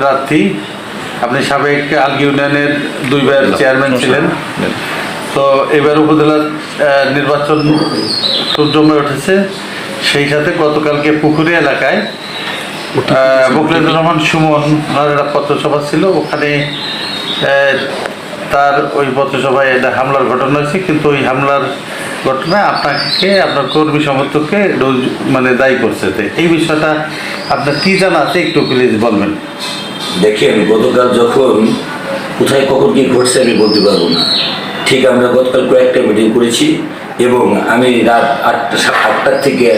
প্রার্থী। আপনি সাবেক আলগি ইউনিয়নের দুইবার চেয়ারম্যান ছিলেন। তো এবার উপজেলা নির্বাচন জমে উঠেছে। সেই সাথে গতকালকে পুকুরি এলাকায় মুখলেদুর রহমান সুমন ওনার একটা পত্রসভা ছিল। ওখানে তার ওই পত্রসভায় একটা হামলার ঘটনা হয়েছে। কিন্তু ওই হামলার ঘটনায় আপনাকে আপনার কর্মী সমর্থককে মানে দায়ী করছে। এই বিষয়টা আপনার কি জানা আছে? একটু প্লিজ বলবেন। দেখেন, গতকাল যখন কোথায় কখন কি ঘটছে আমি বলতে পারব না। ঠিক আমরা গতকাল কয়েকটা মিটিং করেছি এবং আমি রাত আটটা আটটার থেকে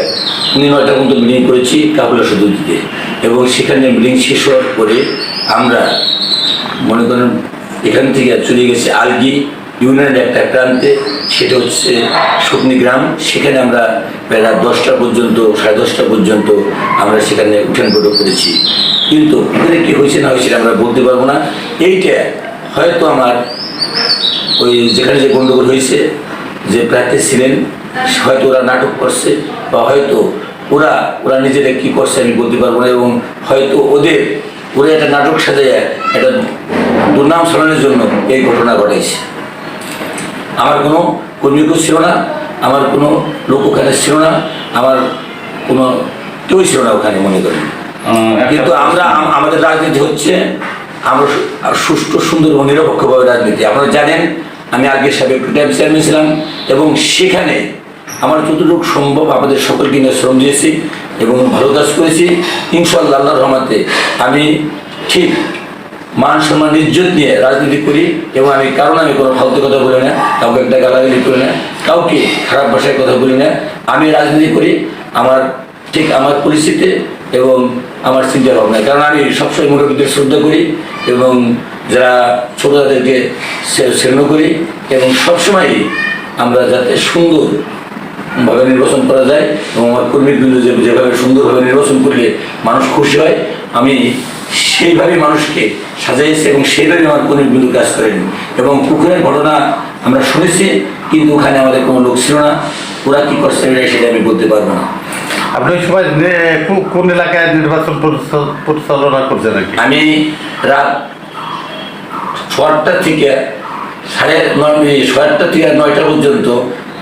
উনি নয়টা পর্যন্ত মিটিং করেছি কাবুলা সদুদিতে এবং সেখানে মিটিং শেষ হওয়ার পরে আমরা মনে করেন এখান থেকে চলে গেছে আলগি ইউনিয়নের একটা প্রান্তে, সেটা হচ্ছে শুকনি গ্রাম। সেখানে আমরা প্রায় রাত দশটা পর্যন্ত, সাড়ে দশটা পর্যন্ত আমরা সেখানে উঠান বৈঠক করেছি। কিন্তু এখানে কি হয়েছে না হয়েছে আমরা বলতে পারব না। এইটা হয়তো আমার ওই যেখানে যে গণ্ডগোল হয়েছে, যে প্রার্থী ছিলেন, হয়তো ওরা নাটক করছে বা হয়তো ওরা ওরা নিজেরা কি করছে আমি বলতে পারব না এবং হয়তো ওদের, ওরা একটা নাটক সাজায় একটা দুর্নাম ছড়ানোর জন্য এই ঘটনা ঘটাইছে। আমার কোনো কর্মীকেও ছিল না, আমার কোনো লোক ওখানে ছিল না, আমার কোনো কেউ ছিল না ওখানে মনে করেন। কিন্তু আমরা আমাদের রাজনীতি হচ্ছে আমরা সুষ্ঠু সুন্দর এবং নিরপেক্ষভাবে রাজনীতি। আপনারা জানেন আমি আগে সাবেক চেয়ারম্যান ছিলাম এবং সেখানে আমার যতটুকু সম্ভব আমাদের সকলকে নিয়ে শ্রম দিয়েছি এবং ভালো কাজ করেছি। ইনশাল্লাহ আল্লাহ রহমাতে আমি ঠিক মান সম্মান ইজ্জত নিয়ে রাজনীতি করি এবং আমি কারণ আমি কোনো ফালতু কথা বলি না কাউকে একটা গালাগালি করি না কাউকে খারাপ ভাষায় কথা বলি না। আমি রাজনীতি করি আমার ঠিক আমার পরিস্থিতি এবং আমার চিন্তা ভাবনা। কারণ আমি সবসময় মুরব্বীদের শ্রদ্ধা করি এবং যারা ছোট তাদেরকে শ্রেণ করি এবং সবসময়ই আমরা যাতে সুন্দর ভাবে নির্বাচন করা যায় এবং আমার কর্মীবৃন্দ যেভাবে সুন্দরভাবে নির্বাচন করলে মানুষ খুশি হয়, আমি সেইভাবে মানুষকে সাজাইছি এবং সেইভাবে আমার কর্মীবৃন্দ কাজ করেন। এবং পুকুরের ঘটনা আমরা শুনেছি, কিন্তু ওখানে আমাদের কোনো লোক ছিল না। ওরা কী করছে সেটা আমি বলতে পারব না। আপনি কোন এলাকায় নির্বাচন পরিচালনা করছেন আমি রাত ছটা থেকে সাড়ে নয় থেকে নয়টা পর্যন্ত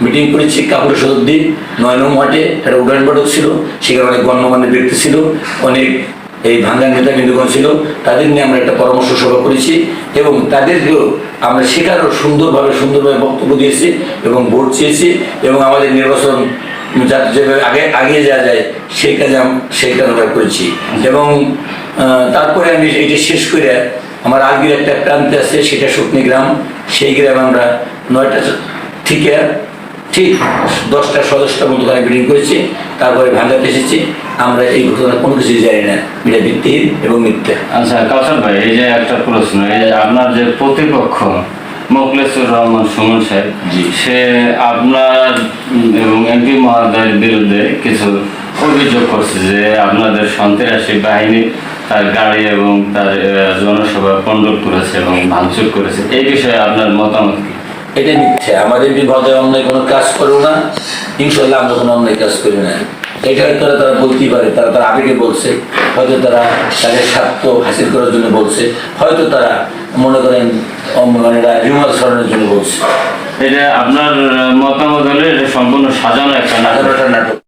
মিটিং করেছি কাপুর সদী নয় মাঠে একটা বৈঠক ছিল, সেখানে অনেক গণ্যমান্য ব্যক্তি ছিল, অনেক এই ভাঙ্গার নেতা বিন্দুগণ ছিল। তাদের নিয়ে আমরা একটা পরামর্শ সভা করেছি এবং তাদেরকেও আমরা সেখানেও সুন্দরভাবে সুন্দরভাবে বক্তব্য দিয়েছি এবং ভোট চেয়েছি এবং আমাদের নির্বাচন যাতে যেভাবে আগে আগিয়ে যাওয়া যায়, সেই কাজে সেই কাজ আমরা করেছি। এবং তারপরে আমি এটা শেষ করে আমার আগের একটা প্রান্তে আছে, সেটা শুকনি গ্রাম। সেই গ্রামে আমরা নয়টা থেকে ঠিক দশটা সদশটা মতো ওখানে মিটিং করেছি। তারপরে ভাঙ্গাতে এসেছি। আমরা এই ঘটনা কোনো কিছু জানি না। এটা ভিত্তিহীন এবং মিথ্যা। আচ্ছা কাউসার ভাই, এই যে একটা প্রশ্ন, এই যে আপনার যে প্রতিপক্ষ মোকলেসুর রহমান সুমন সাহেব। সে আপনার এবং এমপি মহোদয়ের বিরুদ্ধে কিছু অভিযোগ করছে যে আপনাদের সন্ত্রাসী বাহিনী তার গাড়ি এবং তার জনসভা কন্ট্রোল করেছে এবং ভাঙচুর করেছে। এই বিষয়ে আপনার মতামত কি? এটা মিথ্যা। আমাদের বিভাগে অন্যায় কোনো কাজ করো না। ইনশাল্লাহ আমরা কোনো অন্যায় কাজ করি না। এটা হয়তো তারা তারা বলতেই পারে। তারা তারা আবেগে বলছে। হয়তো তারা তাদের স্বার্থ হাসিল করার জন্য বলছে। হয়তো তারা মনে করেন এটা আপনার মতামত হলে এটা সম্পূর্ণ সাজানো একটা নাটক।